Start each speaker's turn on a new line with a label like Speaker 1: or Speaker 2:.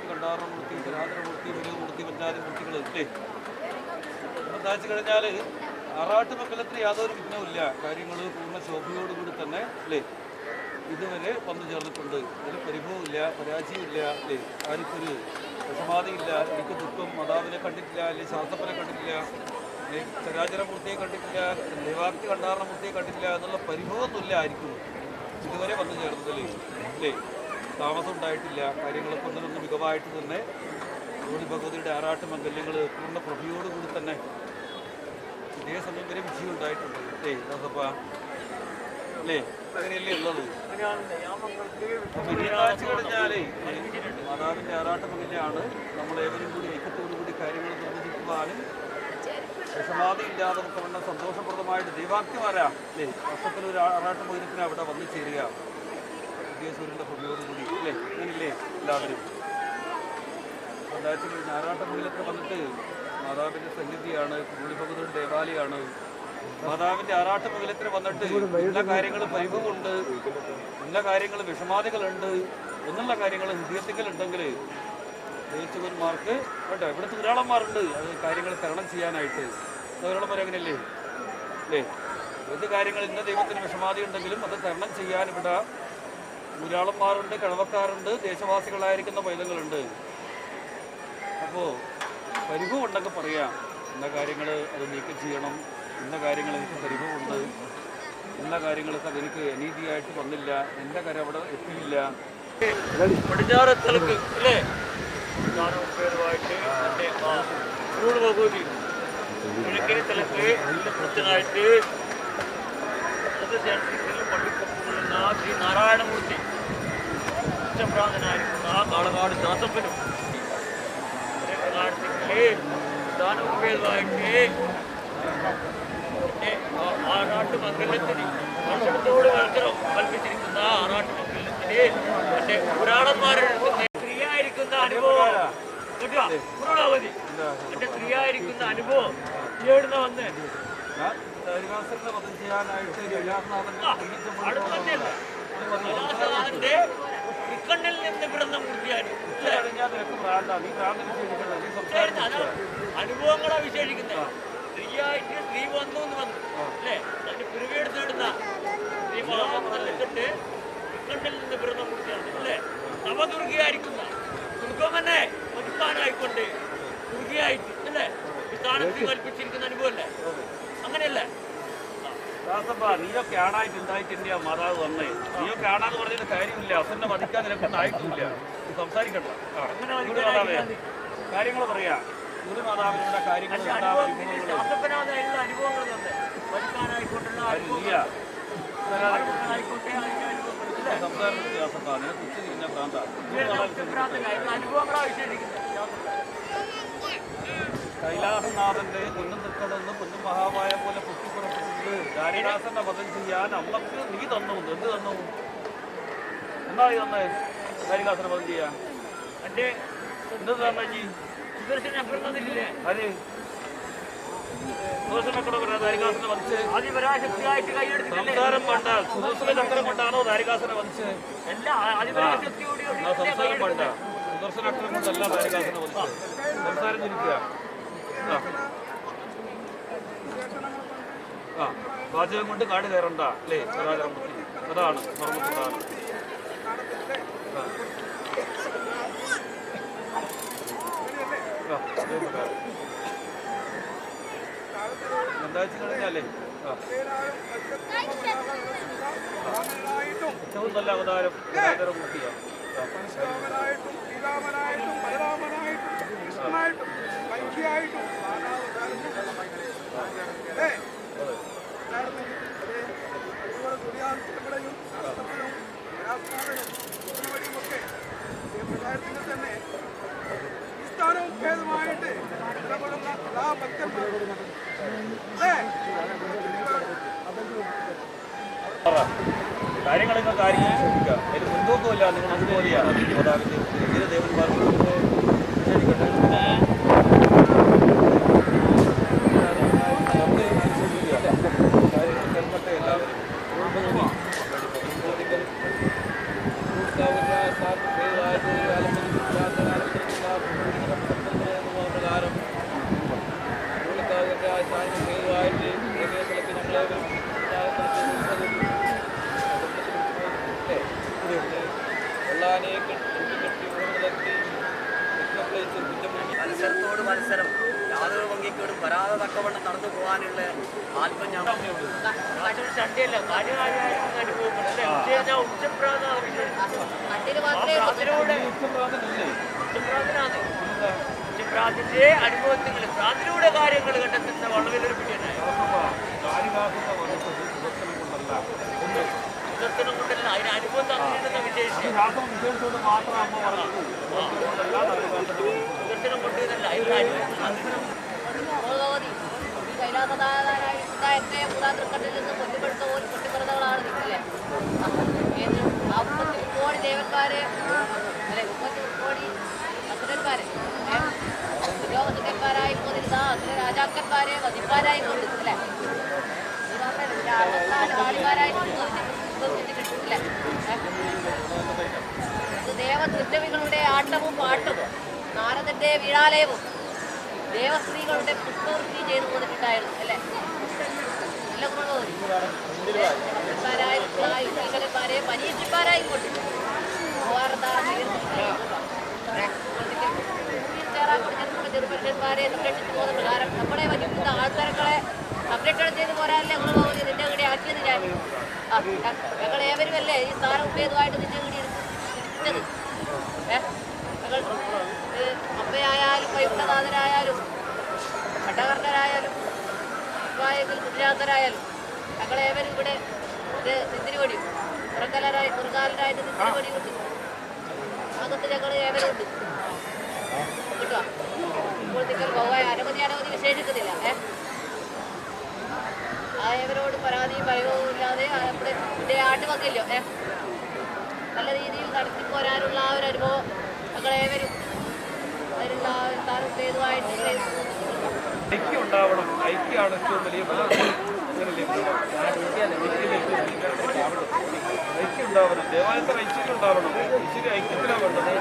Speaker 1: ജാതി മൂർത്തികൾ ഇല്ലേ എന്താ കഴിഞ്ഞാൽ ആറാട്ട് മക്കലത്തിന് യാതൊരു വിഘ്നവുമില്ല. കാര്യങ്ങൾ പൂർണ ശോഭയോടുകൂടി തന്നെ അല്ലേ? ഇതുവരെ വന്നു ചേർന്നിട്ടുണ്ട്. അതിൽ പരിഭവമില്ല പരാജയമില്ല അല്ലേ? ആർക്കൊരു വിഷമാതയില്ല എനിക്ക് ദുഃഖം മാതാവിനെ കണ്ടിട്ടില്ല അല്ലെങ്കിൽ ശാസ്ത്രപ്പനെ കണ്ടിട്ടില്ല ചരാചര ചരാചരമൂർത്തിയെ കണ്ടിട്ടില്ല ദേവാർത്തി കണ്ടാരണ മൂർത്തിയെ കണ്ടിട്ടില്ല എന്നുള്ള പരിഭവമൊന്നുമില്ല ആയിരിക്കും ഇതുവരെ വന്നു ചേർന്നതല്ലേ അല്ലേ? താമസം ഉണ്ടായിട്ടില്ല. കാര്യങ്ങളൊക്കെ ഒന്നിനൊന്ന് മികവായിട്ട് തന്നെ ജോലി ഭഗവതിയുടെ ആറാട്ട് മംഗല്യങ്ങൾ പൂർണ പ്രഭയോടുകൂടി തന്നെ ഇതേ സമയം വരെ വിജയം ഉണ്ടായിട്ടുണ്ട്. അല്ലേ ദാസപ്പ അല്ലേ അങ്ങനെയല്ലേ ഉള്ളത്? വെള്ളിയാഴ്ച കഴിഞ്ഞാലേ മാതാവിന്റെ ആറാട്ട് നമ്മളേവരും കൂടി ഐക്യത്തോടു കൂടി കാര്യങ്ങൾ നിർവഹിക്കുവാനും വിഷമാതി ഇല്ലാതെ നമുക്ക് വേണ്ട സന്തോഷപ്രദമായിട്ട് ദൈവാക്തിമാരാ അല്ലേ വർഷത്തിൽ ഒരു ആറാട്ട് മകനത്തിന് അവിടെ വന്നു ചേരുക. വിദ്യാസൂര്യന്റെ കൂടി അല്ലേ? അങ്ങനെയല്ലേ എല്ലാവരും? രണ്ടായിരത്തി ഞായറാട്ട മകലത്തിൽ വന്നിട്ട് മാതാവിന്റെ സന്നിധിയാണ് കുരുളിഭഗവതിയുടെ ദേവാലയമാണ്. മാതാവിന്റെ ആറാട്ട് മകലത്തിൽ വന്നിട്ട് എല്ലാ കാര്യങ്ങളും പരിഭവമുണ്ട് എല്ലാ കാര്യങ്ങളും വിഷമാദികളുണ്ട് എന്നുള്ള കാര്യങ്ങൾ ഹൃദയത്തിലുണ്ടെങ്കിൽ ദേശവന്മാർക്ക് കേട്ടോ ഇവിടുത്തെ ധാരാളന്മാരുണ്ട്. അത് കാര്യങ്ങൾ തരണം ചെയ്യാനായിട്ട്. ധാരാളന്മാർ അങ്ങനെയല്ലേ? അല്ലേ? ഏത് കാര്യങ്ങൾ ഇന്ന ദൈവത്തിന് വിഷമാതി ഉണ്ടെങ്കിലും അത് തരണം ചെയ്യാൻ ഇവിടെ ധാരാളന്മാരുണ്ട് കിഴവക്കാരുണ്ട് ദേശവാസികളായിരിക്കുന്ന പൈതങ്ങളുണ്ട്. അപ്പോൾ പരിഭവം ഉണ്ടെങ്കിൽ പറയാം ഇന്ന കാര്യങ്ങൾ അത് നീക്കം ചെയ്യണം ഇന്ന കാര്യങ്ങൾ എനിക്ക് പരിഭവമുണ്ട് ഇന്ന കാര്യങ്ങൾക്ക് അതെനിക്ക് അനീതിയായിട്ട് വന്നില്ല എന്റെ കാര്യം അവിടെ എത്തിയില്ല. പടിഞ്ഞാറ് തലക്ക് അല്ലേ?
Speaker 2: പേരുമായിട്ട് എന്റെ പള്ളിക്കൊപ്പുകൊള്ളുന്ന ശ്രീ നാരായണമൂർത്തി. ഉച്ചഭ്രാന്തനായിരിക്കുന്ന ആ കാളകാട് ദാസപ്പനും. പേരുമായിട്ട് പിന്നെ ആ- ആറാട്ട് മംഗലത്തിന് വർഷത്തോട് മത്സരം കൽപ്പിച്ചിരിക്കുന്ന ആറാട്ട് മംഗലത്തിന് എന്റെ പുരാണന്മാരുടെ അടുത്ത് സ്ത്രീയായിരിക്കുന്ന അനുഭവം. കേട്ടോ? എന്റെ സ്ത്രീയായിരിക്കുന്ന അനുഭവം. ഇവിടുന്ന് വന്ന്.
Speaker 1: ചെയ്യാനായിട്ട് കൈലാസനാഥന്റെ
Speaker 2: നിന്ന് അനുഭവങ്ങളാ വിശേഷിക്കുന്നത് സ്ത്രീയായിട്ട് സ്ത്രീ വന്നു എന്ന് വന്നു അല്ലേ? അതിന്റെ പിറവിയെടുത്ത് ഇടുന്ന സ്ത്രീ വന്നിട്ട് ഇക്കണ്ണിൽ നിന്ന് പിറന്ന മൂർത്തിയാണ് അല്ലേ? നവദുർഗയായിരിക്കുന്ന ദുർഗം തന്നെ ഒരുക്കാനായിക്കൊണ്ട് ദുർഗയായിട്ട് അല്ലേ? സ്ഥാനത്ത് കൽപ്പിച്ചിരിക്കുന്ന അനുഭവമല്ലേ അങ്ങനെയല്ലേ.
Speaker 1: ദാസപ്പ നീയൊക്കെ ആണായിട്ട് ഉണ്ടായിട്ടില്ല മാതാവ് വന്നേ? നീയൊക്കെ ആണാന്ന് പറഞ്ഞിട്ട് കാര്യമില്ല. അസന്നെ വധിക്കാൻ നിനക്കൊന്നും ആയിട്ടില്ല. സംസാരിക്കണ്ട. മാതാവേ കാര്യങ്ങൾ പറയാ. ഗുരു മാതാവിനുള്ള കാര്യങ്ങൾ
Speaker 2: അനുഭവങ്ങൾ?
Speaker 1: സംസാരം. ദാസപ്പ ഉച്ച തിരിഞ്ഞ ഭ്രാന്താ. ഗുരു
Speaker 2: അനുഭവങ്ങളാ വിശേഷിക്കുന്നത്
Speaker 1: കൈലാസനാഥന്റെ പൊന്നും തൃക്കടന്ന് പൊന്നും മഹാമായ പോലെ പൊട്ടിപ്പുറപ്പെട്ടിട്ട് ദാരിദാസന്റെ വധം ചെയ്യാൻ അമ്മയ്ക്ക് നീ തന്നു. എന്ത് തന്നു? എന്താ നീ തന്നെ ദാരിദാസനെ വധം ചെയ്യാൻ?
Speaker 2: എന്റെ
Speaker 1: എന്ത് തന്നെ അത് സംസാരം സുദർശന ചക്രം കൊണ്ടാണോ സംസാരം വേണ്ട സുദർശന ചക്രം കൊണ്ടല്ല ദാരികാസനെ വധിച്ചത്. സംസാരം ചിരിക്കുക ആ. വാചകം കൊണ്ട് കാട് കയറണ്ട അല്ലേ? സദാചരമൂർത്തി അതാണ് ആ. ഏറ്റവും നല്ല അവതാരം
Speaker 3: ബലരാമനായിട്ടും കൃഷ്ണനായിട്ടും ഭേദമായിട്ട് ഇടപെടുന്ന എല്ലാ ഭക്തന്മാരും ഏ
Speaker 1: കാര്യങ്ങളൊക്കെ കാര്യങ്ങൾ ശ്രദ്ധിക്കുക അതിന് മുൻതൂക്കമില്ല നിങ്ങൾ അതുപോലെയാണ് മാതാവിന്റെ ഏത് ദേവന്മാർക്കും ശരിക്കട്ടെ മത്സരത്തോട്
Speaker 4: മത്സരം. യാതൊരു ഭംഗിക്കോടും വരാതെ തക്കവണ്ണം നടന്നു പോകാനുള്ള ആത്മം ഞാൻ
Speaker 2: അനുഭവത്തിൽ അതിലൂടെ കാര്യങ്ങൾ കണ്ടെത്തുന്ന വളരെ
Speaker 1: വലിയൊരു പിടിയാണ് കൊണ്ടല്ല
Speaker 2: സുദർശനം കൊണ്ടല്ല. അതിന് അനുഭവം തന്നിട്ടുണ്ടെന്ന വിശേഷിച്ച്
Speaker 1: ശാസ്ത്രം വിശേഷിച്ചുകൊണ്ട് മാത്രം അമ്മ പറഞ്ഞത് സുദർശനം കൊണ്ടല്ല
Speaker 2: അതിന്
Speaker 5: നിന്ന് പോലും നിൽക്കില്ലേ ആ മുപ്പത്തി കോടി ദേവന്മാരെ അല്ലെ മുപ്പത്തി കോടി അസുരന്മാരെ ലോകസുരന്മാരായി പോന്നിരുന്ന അസുര രാജാക്കന്മാരെ വധിപ്പാരായി കൊണ്ട് ദേവദുർജവികളുടെ ആട്ടവും പാട്ടവും നാരദന്റെ വീഴാലയവും ദേവസ്ത്രീകളുടെ പുഷ്പവൃത്തി ചെയ്തു കൊടുത്തിട്ടായിരുന്നു അല്ലേ? ഈശ്വരന്മാരെ പരീക്ഷിപ്പാരായി കൊണ്ട് ചെറുപുരുഷന്മാരെ സംരക്ഷിച്ചു പോകുന്ന പ്രകാരം നമ്മളെ വഹിക്കുന്ന ആൾക്കാരെ സംരക്ഷണം ചെയ്ത് പോരാനല്ലേ നമ്മൾ പോകുന്നത് നിന്റെ കൂടെ ആക്കിയത് ഞാൻ ഞങ്ങൾ ഏവരുമല്ലേ ഈ സ്ഥാനം ഉപയോഗമായിട്ട് നിന്റെ കൂടി ഏഹ് ഞങ്ങൾ ഏഹ്, അമ്മയായാലും വൈകുണ്ഠനാഥനായാലും ഭട്ടകർണരായാലും ഗുരുവായൂരിൽ ഗുജറാത്തരായാലും ഞങ്ങളേവരും ഇവിടെ ഇത് നിന്തിരിവടിയും പുറക്കലരായി പുറകാലരായിട്ട് കിട്ടും അകത്ത് ഞങ്ങൾ ഏവരും ഉണ്ട്. കിട്ടുക ഇപ്പോൾ നിങ്ങൾ അനവധി അനവധി വിശേഷിക്കുന്നില്ല ആയവരോട് പരാതിയും ഭയവും ഇല്ലാതെ നമ്മുടെ ആട്ടുവക്കില്ലോ ഏ? നല്ല രീതിയിൽ നടത്തി പോരാനുള്ള ആ ഒരു അനുഭവം ഹേതുവായിട്ട് ഇവിടെ
Speaker 1: ഐക്യം ഉണ്ടാവണം. ഐക്യമാണ് ഏറ്റവും വലിയ ഐക്യം ഉണ്ടാവണം. ദേവാലയത്തിൽ ഐക്യം ഉണ്ടാവണം. ഐശ്വര്യ ഐക്യത്തിലാണ് വേണ്ടത്.